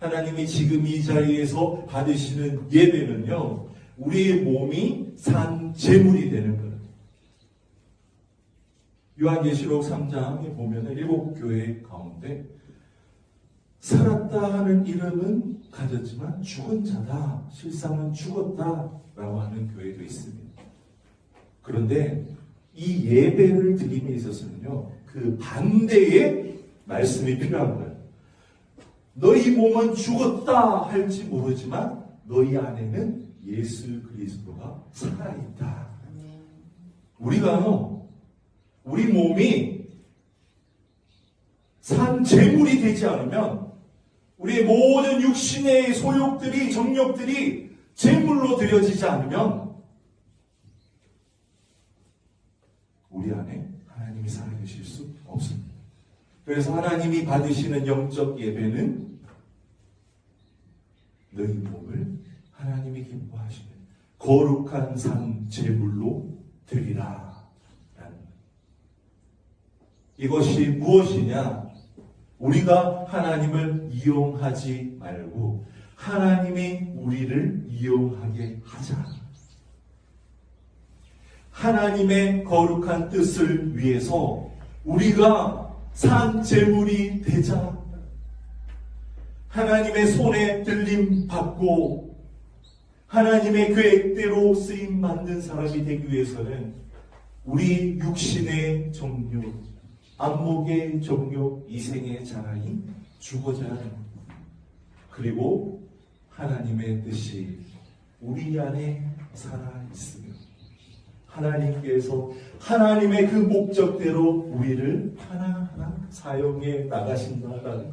하나님이 지금 이 자리에서 받으시는 예배는요, 우리의 몸이 산 제물이 되는 거예요. 요한계시록 3장에 보면 일곱 교회 가운데 살았다 하는 이름은 가졌지만 죽은 자다. 실상은 죽었다 라고 하는 교회도 있습니다. 그런데 이 예배를 드림에 있어서는요, 그 반대의 말씀이 필요한 거예요. 너희 몸은 죽었다 할지 모르지만 너희 안에는 예수 그리스도가 살아있다. 우리가요, 우리 몸이 산 재물이 되지 않으면 우리의 모든 육신의 소욕들이 정욕들이 재물로 드려지지 않으면 우리 안에 하나님이 살아계실 수 없습니다. 그래서 하나님이 받으시는 영적 예배는 너희 몸을 하나님이 기뻐하시는 거룩한 산 제물로 드리라. 이것이 무엇이냐? 우리가 하나님을 이용하지 말고 하나님이 우리를 이용하게 하자. 하나님의 거룩한 뜻을 위해서 우리가 산 제물이 되자. 하나님의 손에 들림 받고 하나님의 계획대로 쓰임 받는 사람이 되기 위해서는 우리 육신의 정욕, 안목의 정욕, 이생의 자랑이 죽어져야 합니다. 그리고 하나님의 뜻이 우리 안에 살아 있으며 하나님께서 하나님의 그 목적대로 우리를 하나하나 사용해 나가신다는